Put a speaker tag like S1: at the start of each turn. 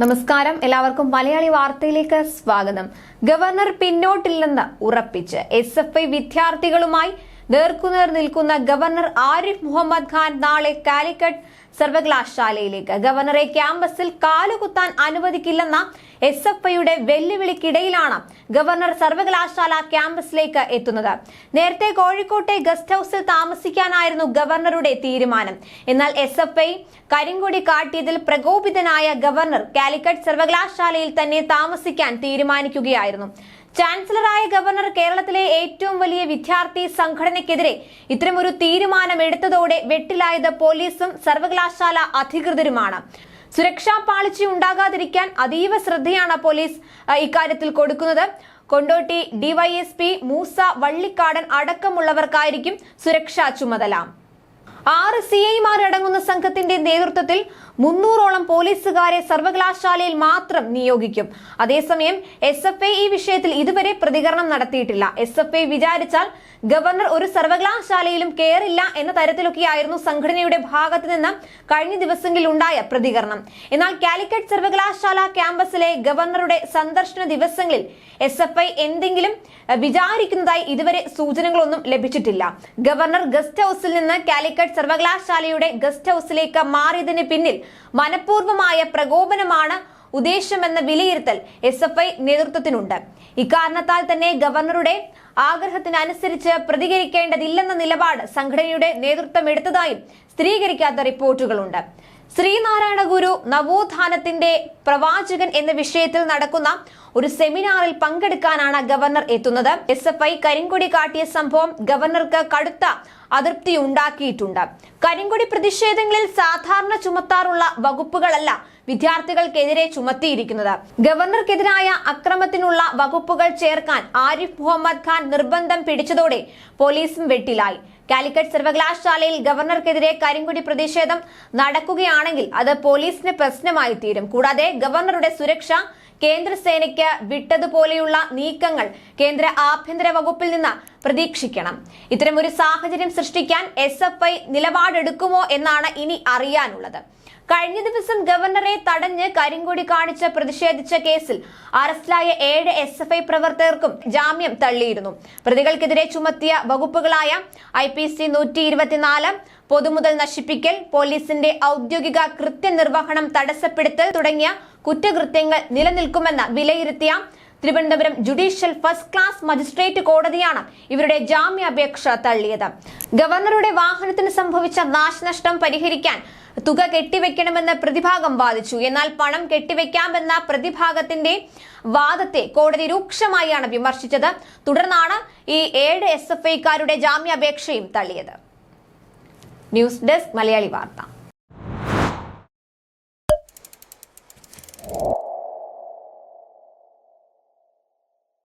S1: നമസ്കാരം. എല്ലാവർക്കും മലയാളി വാർത്തയിലേക്ക് സ്വാഗതം. ഗവർണർ പിന്നോട്ടില്ലെന്ന് ഉറപ്പിച്ച് എസ് എഫ് ഐ വിദ്യാർത്ഥികളുമായി നേർക്കുനേർ നിൽക്കുന്ന ഗവർണർ ആരിഫ് മുഹമ്മദ് ഖാൻ നാളെ കാലിക്കറ്റ് സർവകലാശാലയിലേക്ക്. ഗവർണറെ ക്യാമ്പസിൽ കാലുകുത്താൻ അനുവദിക്കില്ലെന്ന എസ് എഫ് ഐയുടെ വെല്ലുവിളിക്കിടയിലാണ് ഗവർണർ സർവകലാശാല ക്യാമ്പസിലേക്ക് എത്തുന്നത്. നേരത്തെ കോഴിക്കോട്ടെ ഗസ്റ്റ് ഹൌസിൽ താമസിക്കാനായിരുന്നു ഗവർണറുടെ തീരുമാനം. എന്നാൽ എസ് എഫ് ഐ കരിങ്കൊടി കാട്ടിയതിൽ പ്രകോപിതനായ ഗവർണർ കാലിക്കറ്റ് സർവകലാശാലയിൽ തന്നെ താമസിക്കാൻ തീരുമാനിക്കുകയായിരുന്നു. ചാൻസലറായ ഗവർണർ കേരളത്തിലെ ഏറ്റവും വലിയ വിദ്യാർത്ഥി സംഘടനയ്ക്കെതിരെ ഇത്തരമൊരു തീരുമാനം എടുത്തതോടെ വെട്ടിലായത് പോലീസും സർവകലാശാല അധികൃതരുമാണ്. സുരക്ഷാ പാളിച്ച ഉണ്ടാകാതിരിക്കാൻ അതീവ ശ്രദ്ധയാണ് പോലീസ് ഇക്കാര്യത്തിൽ കൊടുക്കുന്നത്. കൊണ്ടോട്ടി ഡിവൈഎസ്പി മൂസ വള്ളിക്കാടൻ അടക്കമുള്ളവർക്കായിരിക്കും സുരക്ഷാ ചുമതല. ആറ് സി ഐമാരടങ്ങുന്ന സംഘത്തിന്റെ നേതൃത്വത്തിൽ മുന്നൂറോളം പോലീസുകാരെ സർവകലാശാലയിൽ മാത്രം നിയോഗിക്കും. അതേസമയം എസ് എഫ് ഐ ഈ വിഷയത്തിൽ ഇതുവരെ പ്രതികരണം നടത്തിയിട്ടില്ല. എസ് എഫ് ഐ വിചാരിച്ചാൽ ഗവർണർ ഒരു സർവകലാശാലയിലും കയറില്ല എന്ന തരത്തിലൊക്കെയായിരുന്നു സംഘടനയുടെ ഭാഗത്ത് നിന്ന് കഴിഞ്ഞ ദിവസങ്ങളിൽ ഉണ്ടായ പ്രതികരണം. എന്നാൽ കാലിക്കറ്റ് സർവകലാശാല ക്യാമ്പസിലെ ഗവർണറുടെ സന്ദർശന ദിവസങ്ങളിൽ എസ് എഫ് ഐ എന്തെങ്കിലും വിചാരിക്കുന്നതായി ഇതുവരെ സൂചനകളൊന്നും ലഭിച്ചിട്ടില്ല. ഗവർണർ ഗസ്റ്റ് ഹൌസിൽ നിന്ന് കാലിക്കറ്റ് സർവകലാശാലയുടെ ഗസ്റ്റ് ഹൌസിലേക്ക് മാറിയതിന് പിന്നിൽ മനഃപൂർവമായ പ്രകോപനമാണ് ഉദ്ദേശമെന്ന വിലയിരുത്തൽ എസ് എഫ് ഐ നേതൃത്വത്തിനുണ്ട്. ഇക്കാരണത്താൽ തന്നെ ഗവർണറുടെ ആഗ്രഹത്തിനനുസരിച്ച് പ്രതികരിക്കേണ്ടതില്ലെന്ന നിലപാട് സംഘടനയുടെ നേതൃത്വം എടുത്തതായും സ്ഥിരീകരിക്കാത്ത റിപ്പോർട്ടുകളുണ്ട്. ശ്രീനാരായണ ഗുരു നവോത്ഥാനത്തിന്റെ പ്രവാചകൻ എന്ന വിഷയത്തിൽ നടക്കുന്ന ഒരു സെമിനാറിൽ പങ്കെടുക്കാനാണ് ഗവർണർ എത്തുന്നത്. എസ് എഫ് ഐ കരിങ്കൊടി കാട്ടിയ സംഭവം ഗവർണർക്ക് കടുത്ത അതൃപ്തി ഉണ്ടാക്കിയിട്ടുണ്ട്. കരിങ്കൊടി പ്രതിഷേധങ്ങളിൽ സാധാരണ ചുമത്താറുള്ള വകുപ്പുകളല്ല വിദ്യാർത്ഥികൾക്കെതിരെ ചുമത്തിയിരിക്കുന്നത്. ഗവർണർക്കെതിരായ അക്രമത്തിനുള്ള വകുപ്പുകൾ ചേർക്കാൻ ആരിഫ് മുഹമ്മദ് ഖാൻ നിർബന്ധം പിടിച്ചതോടെ പോലീസും വെട്ടിലായി. കാലിക്കറ്റ് സർവകലാശാലയിൽ ഗവർണർക്കെതിരെ കരിങ്കുടി പ്രതിഷേധം നടക്കുകയാണെങ്കിൽ അത് പോലീസിന് പ്രശ്നമായി തീരും. കൂടാതെ ഗവർണറുടെ സുരക്ഷ കേന്ദ്രസേനയ്ക്ക് വിട്ടതുപോലെയുള്ള നീക്കങ്ങൾ കേന്ദ്ര ആഭ്യന്തര വകുപ്പിൽ നിന്ന് പ്രതീക്ഷിക്കണം. ഇത്തരമൊരു സാഹചര്യം സൃഷ്ടിക്കാൻ എസ് നിലപാടെടുക്കുമോ എന്നാണ് ഇനി അറിയാനുള്ളത്. കഴിഞ്ഞ ദിവസം ഗവർണറെ തടഞ്ഞ് കരിങ്കൊടി കാണിച്ച് പ്രതിഷേധിച്ച കേസിൽ അറസ്റ്റിലായ ഏഴ് എസ് എഫ് ഐ പ്രവർത്തകർക്കും ജാമ്യം തള്ളിയിരുന്നു. പ്രതികൾക്കെതിരെ ചുമത്തിയ വകുപ്പുകളായ ഐ പി സി നൂറ്റി ഇരുപത്തിനാല് പൊതുമുതൽ നശിപ്പിക്കൽ പോലീസിന്റെ ഔദ്യോഗിക കൃത്യനിർവഹണം തടസ്സപ്പെടുത്തൽ തുടങ്ങിയ കുറ്റകൃത്യങ്ങൾ നിലനിൽക്കുമെന്ന് വിലയിരുത്തിയ Thiruvananthapuram judicial first class magistrate കോടതിയാണ് ഇവരുടെ ജാമ്യാപേക്ഷ തള്ളിയത്. ഗവർണറുടെ വാഹനത്തിന് സംഭവിച്ച നാശനഷ്ടം പരിഹരിക്കാൻ തുക കെട്ടിവെക്കണമെന്ന് പ്രതിഭാഗം വാദിച്ചു. എന്നാൽ പണം കെട്ടിവെക്കാമെന്ന പ്രതിഭാഗത്തിന്റെ വാദത്തെ കോടതി രൂക്ഷമായാണ് വിമർശിച്ചത്. തുടർന്നാണ് ഈ ഏഴ് എസ് എഫ് ഐക്കാരുടെ ജാമ്യാപേക്ഷയും തള്ളിയത്. ന്യൂസ് ഡെസ്ക് മലയാളി വാർത്ത.